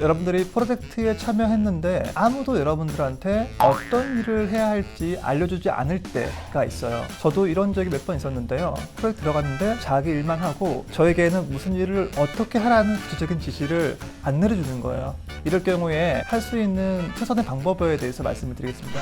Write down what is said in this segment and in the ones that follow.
여러분들이 프로젝트에 참여했는데 아무도 여러분들한테 어떤 일을 해야 할지 알려주지 않을 때가 있어요. 저도 이런 적이 몇 번 있었는데요. 프로젝트 들어갔는데 자기 일만 하고 저에게는 무슨 일을 어떻게 하라는 구체적인 지시를 안 내려주는 거예요. 이럴 경우에 할 수 있는 최선의 방법에 대해서 말씀을 드리겠습니다.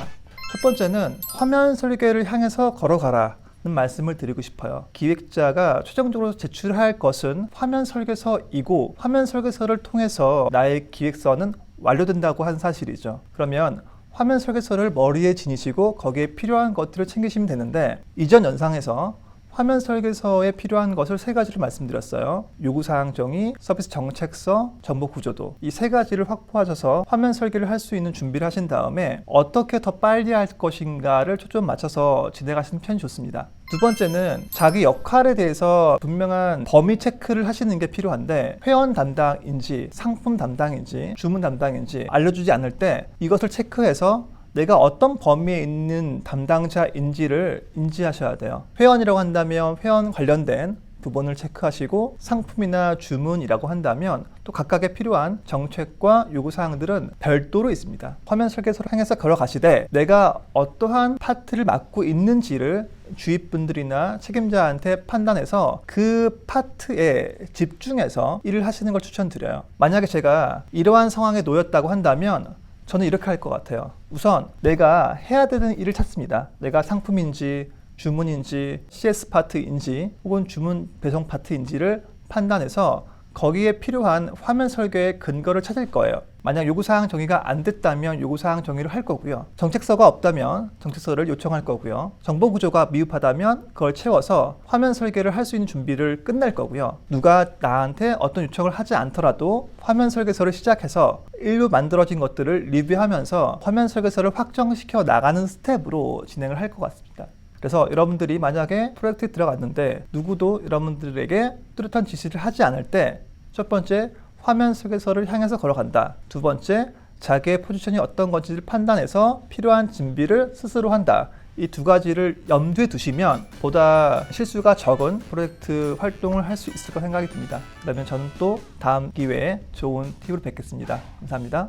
첫 번째는 화면 설계를 향해서 걸어가라. 는 말씀을 드리고 싶어요. 기획자가 최종적으로 제출할 것은 화면 설계서이고 화면 설계서를 통해서 나의 기획서는 완료된다고 한 사실이죠. 그러면 화면 설계서를 머리에 지니시고 거기에 필요한 것들을 챙기시면 되는데 이전 영상에서 화면 설계서에 필요한 것을 세 가지를 말씀드렸어요. 요구사항 정의, 서비스 정책서, 정보 구조도. 이 세 가지를 확보하셔서 화면 설계를 할 수 있는 준비를 하신 다음에 어떻게 더 빨리 할 것인가를 초점 맞춰서 진행하시는 편이 좋습니다. 두 번째는 자기 역할에 대해서 분명한 범위 체크를 하시는 게 필요한데 회원 담당인지 상품 담당인지 주문 담당인지 알려주지 않을 때 이것을 체크해서 내가 어떤 범위에 있는 담당자인지를 인지하셔야 돼요. 회원이라고 한다면 회원 관련된 부분을 체크하시고 상품이나 주문이라고 한다면 또 각각의 필요한 정책과 요구사항들은 별도로 있습니다. 화면 설계서를 향해서 걸어가시되 내가 어떠한 파트를 맡고 있는지를 주위 분들이나 책임자한테 판단해서 그 파트에 집중해서 일을 하시는 걸 추천드려요. 만약에 제가 이러한 상황에 놓였다고 한다면 저는 이렇게 할 것 같아요. 우선 내가 해야 되는 일을 찾습니다. 내가 상품인지 주문인지 CS 파트인지 혹은 주문 배송 파트인지를 판단해서 거기에 필요한 화면 설계의 근거를 찾을 거예요. 만약 요구사항 정의가 안 됐다면 요구사항 정의를 할 거고요. 정책서가 없다면 정책서를 요청할 거고요. 정보 구조가 미흡하다면 그걸 채워서 화면 설계를 할 수 있는 준비를 끝낼 거고요. 누가 나한테 어떤 요청을 하지 않더라도 화면 설계서를 시작해서 일부 만들어진 것들을 리뷰하면서 화면 설계서를 확정시켜 나가는 스텝으로 진행을 할 것 같습니다. 그래서 여러분들이 만약에 프로젝트에 들어갔는데 누구도 여러분들에게 뚜렷한 지시를 하지 않을 때 첫 번째 화면 설계서를 향해서 걸어간다. 두 번째 자기의 포지션이 어떤 건지를 판단해서 필요한 준비를 스스로 한다. 이 두 가지를 염두에 두시면 보다 실수가 적은 프로젝트 활동을 할 수 있을 거 생각이 듭니다. 그러면 저는 또 다음 기회에 좋은 팁을 뵙겠습니다. 감사합니다.